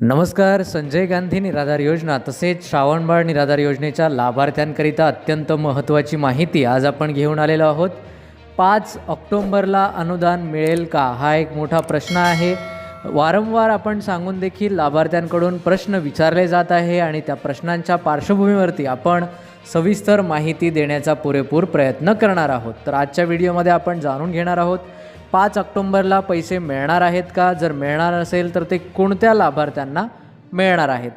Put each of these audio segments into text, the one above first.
नमस्कार संजय गांधी निराधार योजना तसेच श्रावणबाळ निराधार योजनेच्या लाभार्थ्यांकरिता अत्यंत महत्त्वाची माहिती आज आपण घेऊन आलेलो आहोत. पाच ऑक्टोंबरला अनुदान मिळेल का? हा एक मोठा प्रश्न आहे. वारंवार आपण सांगून देखील लाभार्थ्यांकडून प्रश्न विचारले जात आहे आणि त्या प्रश्नांच्या पार्श्वभूमीवरती आपण सविस्तर माहिती देण्याचा पुरेपूर प्रयत्न करणार आहोत. तर आजच्या व्हिडिओमध्ये आपण जाणून घेणार आहोत पाच ऑक्टोंबरला पैसे मिळणार आहेत का? जर मिळणार असेल तर ते कोणत्या लाभार्थ्यांना मिळणार आहेत?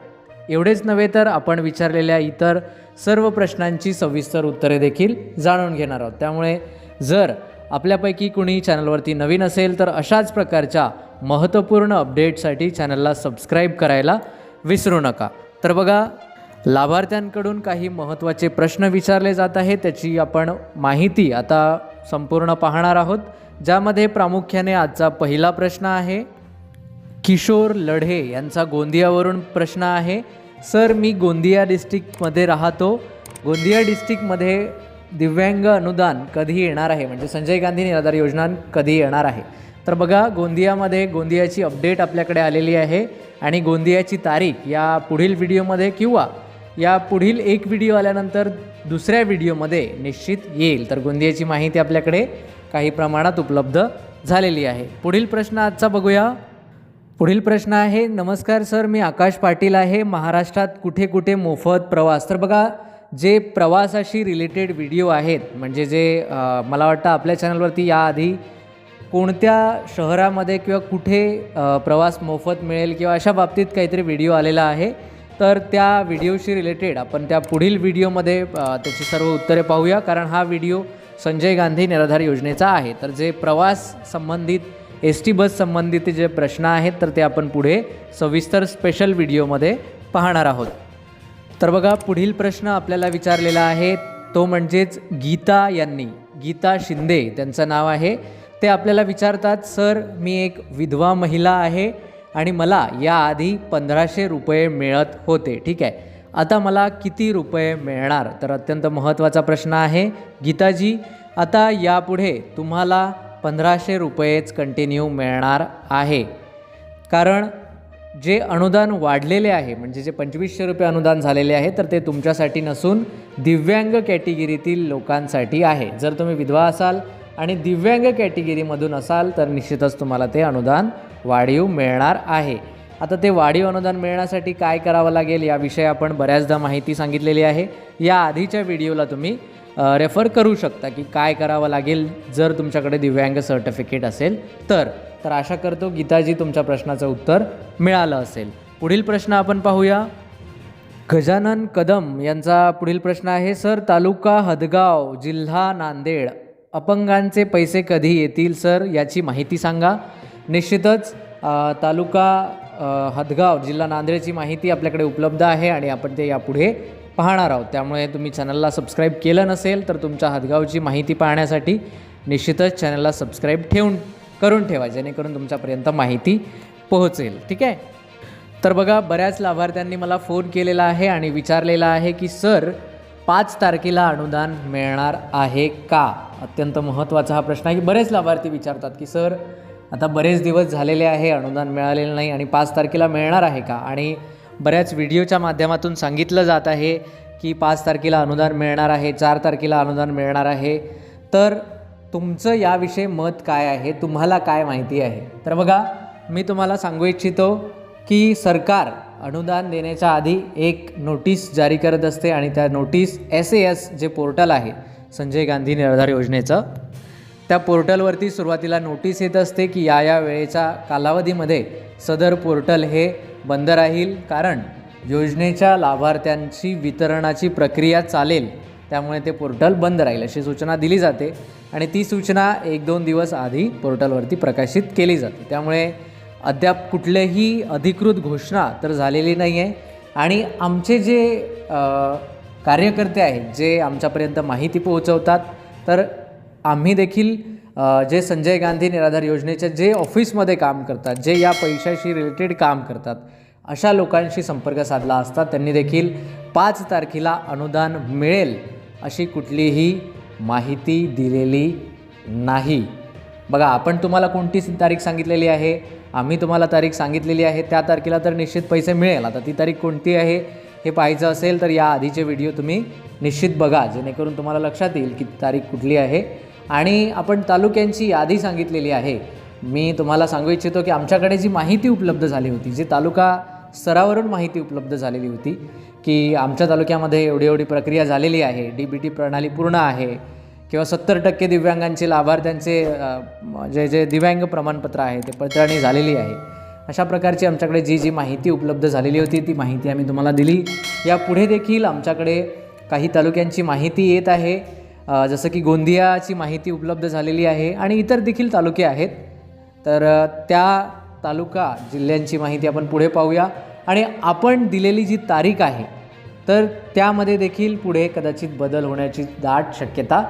एवढेच नव्हे तर आपण विचारलेल्या इतर सर्व प्रश्नांची सविस्तर उत्तरे देखील जाणून घेणार आहोत. त्यामुळे जर आपल्यापैकी कुणी चॅनलवरती नवीन असेल तर अशाच प्रकारच्या महत्त्वपूर्ण अपडेटसाठी चॅनलला सबस्क्राईब करायला विसरू नका. तर बघा लाभार्थ्यांकडून काही महत्त्वाचे प्रश्न विचारले जात आहेत त्याची आपण माहिती आता संपूर्ण पाहणार आहोत. ज्यामध्ये प्रामुख्याने आजचा पहिला प्रश्न आहे किशोर लढे यांचा गोंदियावरून प्रश्न आहे. सर मी गोंदिया डिस्ट्रिक्टमध्ये राहतो. गोंदिया डिस्ट्रिक्टमध्ये दिव्यांग अनुदान कधी येणार आहे? म्हणजे संजय गांधी निराधार योजना कधी येणार आहे? तर बघा गोंदियामध्ये गोंदियाची अपडेट आपल्याकडे आलेली आहे आणि गोंदियाची तारीख या पुढील व्हिडिओमध्ये किंवा या पुढील एक व्हिडिओ आल्यानंतर दुसऱ्या व्हिडिओमध्ये निश्चित येईल. तर गोंदियाची माहिती आपल्याकडे काही प्रमाणात उपलब्ध झालेली आहे. पुढील प्रश्न आजचा बघूया. पुढील प्रश्न आहे नमस्कार सर मी आकाश पाटील आहे महाराष्ट्रात कुठे कुठे मोफत प्रवास? तर बघा जे प्रवासाशी रिलेटेड व्हिडिओ आहेत म्हणजे जे मला वाटतं आपल्या चॅनलवरती याआधी कोणत्या शहरामध्ये किंवा कुठे प्रवास मोफत मिळेल किंवा अशा बाबतीत काहीतरी व्हिडिओ आलेला आहे तर त्या व्हिडिओशी रिलेटेड आपण त्या पुढील व्हिडिओमध्ये त्याची सर्व उत्तरे पाहूया कारण हा व्हिडिओ संजय गांधी निराधार योजनेचा आहे. तर जे प्रवास संबंधित एस टी बस संबंधित जे प्रश्न आहेत तर ते आपण पुढे सविस्तर स्पेशल व्हिडिओमध्ये पाहणार आहोत. तर बघा पुढील प्रश्न आपल्याला विचारलेला आहे तो म्हणजेच गीता यांनी. गीता शिंदे त्यांचं नाव आहे. ते आपल्याला विचारतात सर मी एक विधवा महिला आहे आणि मला याआधी पंधराशे रुपये मिळत होते. ठीक आहे. आता मला किती रुपये मिळणार? तर अत्यंत महत्त्वाचा प्रश्न आहे गीताजी आता यापुढे तुम्हाला पंधराशे रुपयेच कंटिन्यू मिळणार आहे. कारण जे अनुदान वाढलेले आहे म्हणजे जे पंचवीसशे रुपये अनुदान झालेले आहे तर ते तुमच्यासाठी नसून दिव्यांग कॅटेगरीतील लोकांसाठी आहे. जर तुम्ही विधवा असाल आणि दिव्यांग कॅटेगरीमधून असाल तर निश्चितच तुम्हाला ते अनुदान वाढीव मिळणार आहे. आता ते वाढीव अनुदान मिळण्यासाठी काय करावं लागेल याविषयी आपण बऱ्याचदा माहिती सांगितलेली आहे. या आधीच्या व्हिडिओला तुम्ही रेफर करू शकता की काय करावं लागेल जर तुमच्याकडे दिव्यांग सर्टिफिकेट असेल तर. तर आशा करतो गीताजी तुमच्या प्रश्नाचं उत्तर मिळालं असेल. पुढील प्रश्न आपण पाहूया. गजानन कदम यांचा पुढील प्रश्न आहे सर तालुका हदगाव जिल्हा नांदेड अपंगांचे पैसे कधी येतील सर? याची माहिती सांगा. निश्चितच तालुका हदगाव जिल्हा नांदेडची माहिती आपल्याकडे उपलब्ध आहे आणि आपण ते यापुढे पाहणार आहोत. त्यामुळे तुम्ही चॅनलला सबस्क्राईब केलं नसेल तर तुमच्या हदगावची माहिती पाहण्यासाठी निश्चितच चॅनलला सबस्क्राईब ठेवून करून ठेवा जेणेकरून तुमच्यापर्यंत माहिती पोहोचेल. ठीक आहे? तर बघा बऱ्याच लाभार्थ्यांनी मला फोन केलेला आहे आणि विचारलेला आहे की सर पाच तारखेला अनुदान मिळणार आहे का? अत्यंत महत्त्वाचा हा प्रश्न आहे की बरेच लाभार्थी विचारतात की सर आता बरेच दिवस झालेले आहे अनुदान मिळालेलं नाही आणि पाच तारखेला मिळणार आहे का? आणि बऱ्याच व्हिडिओच्या माध्यमातून सांगितलं जात आहे की पाच तारखेला अनुदान मिळणार आहे चार तारखेला अनुदान मिळणार आहे. तर तुमचं याविषयी मत काय आहे? तुम्हाला काय माहिती आहे? तर बघा मी तुम्हाला सांगू इच्छितो की सरकार अनुदान देण्याच्या आधी एक नोटीस जारी करत असते आणि त्या notice S A S J portal आहे संजय गांधी निर्धार योजनेचं त्या पोर्टलवरती सुरुवातीला नोटीस येत असते की या या वेळेच्या कालावधीमध्ये सदर पोर्टल हे बंद राहील. कारण योजनेच्या लाभार्थ्यांची वितरणाची प्रक्रिया चालेल. त्यामुळे ते पोर्टल बंद राहील अशी सूचना दिली जाते आणि ती सूचना एक दोन दिवस आधी पोर्टलवरती प्रकाशित केली जाते. त्यामुळे अद्याप कुठलेही अधिकृत घोषणा तर झालेली नाही आहे आणि आमचे जे कार्यकर्ते आहेत जे आमच्यापर्यंत माहिती पोहोचवतात तर आम्ही देखील जे संजय गांधी निराधार योजनेच्या जे ऑफिसमध्ये काम करतात जे या पैशाशी रिलेटेड काम करतात अशा लोकांशी संपर्क साधला असता त्यांनी देखील पाच तारखेला अनुदान मिळेल अशी कुठलीही माहिती दिलेली नाही. बघा आपण तुम्हाला कोणती तारीख सांगितलेली आहे? आम्ही तुम्हाला तारीख सांगितलेली आहे त्या तारखेला तर निश्चित पैसे मिळेल. आता ती तारीख कोणती आहे हे पाहायचं असेल तर या आधीचे व्हिडिओ तुम्ही निश्चित बघा जेणेकरून तुम्हाला लक्षात येईल की तारीख कुठली आहे. आणि आपण तालुक्यांची यादी सांगितलेली आहे. मी तुम्हाला सांगू इच्छितो की आमच्याकडे जी माहिती उपलब्ध झाली होती जी तालुका स्तरावरून माहिती उपलब्ध झालेली होती की आमच्या तालुक्यामध्ये एवढी एवढी प्रक्रिया झालेली आहे डी बी टी प्रणाली पूर्ण आहे किंवा सत्तर टक्के दिव्यांगांचे लाभार्थ्यांचे जे जे दिव्यांग प्रमाणपत्र आहे ते पडताळणी झालेली आहे. अशा प्रकारची आमच्याकडे जी जी माहिती उपलब्ध झालेली होती ती माहिती आम्ही तुम्हाला दिली. यापुढे देखील आमच्याकडे काही तालुक्यांची माहिती येत आहे. जसं की गोंदियाची माहिती उपलब्ध झालेली आहे आणि इतर देखील तालुके आहेत. तर त्या तालुका जिल्ह्यांची माहिती आपण पुढे पाहूया. आणि आपण दिलेली जी तारीख आहे तर त्यामध्ये देखील पुढे कदाचित बदल होण्याची दाट शक्यता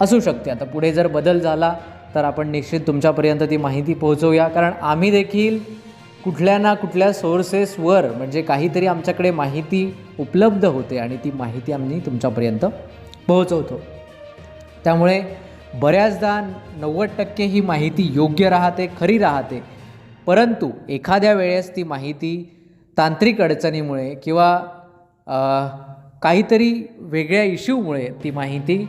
असू शकते. आता पुढे जर बदल झाला तर आपण निश्चित तुमच्यापर्यंत ती माहिती पोहोचवूया. कारण आम्ही देखील कुठल्या ना कुठल्या सोर्सेसवर म्हणजे काहीतरी आमच्याकडे माहिती उपलब्ध होते आणि ती माहिती आम्ही तुमच्यापर्यंत पोहोचवतो. त्यामुळे बऱ्याचदा नव्वद टक्के ही माहिती योग्य राहते खरी राहते. परंतु एखाद्या वेळेस ती माहिती तांत्रिक अडचणीमुळे किंवा काहीतरी वेगळ्या इश्यूमुळे ती माहिती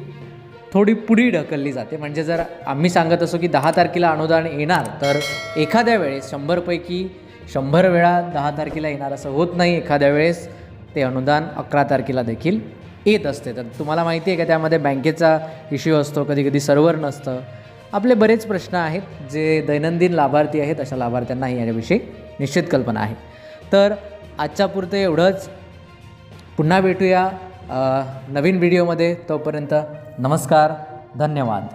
थोडी पुढे ढकलली जाते. म्हणजे जर आम्ही सांगत असो की दहा तारखेला अनुदान येणार तर एखाद्या वेळेस शंभरपैकी शंभर वेळा दहा तारखेला येणार असं होत नाही. एखाद्या वेळेस ते अनुदान अकरा तारखेला देखील येत असते. तर तुम्हाला माहिती आहे का त्यामध्ये बँकेचा इश्यू असतो कधी कधी सर्व्हर नसतं. आपले बरेच प्रश्न आहेत जे दैनंदिन लाभार्थी आहेत अशा लाभार्थ्यांनाही याविषयी निश्चित कल्पना आहे. तर आजच्या पुरतं एवढंच. पुन्हा भेटूया नवीन व्हिडिओमध्ये तोपर्यंत नमस्कार धन्यवाद.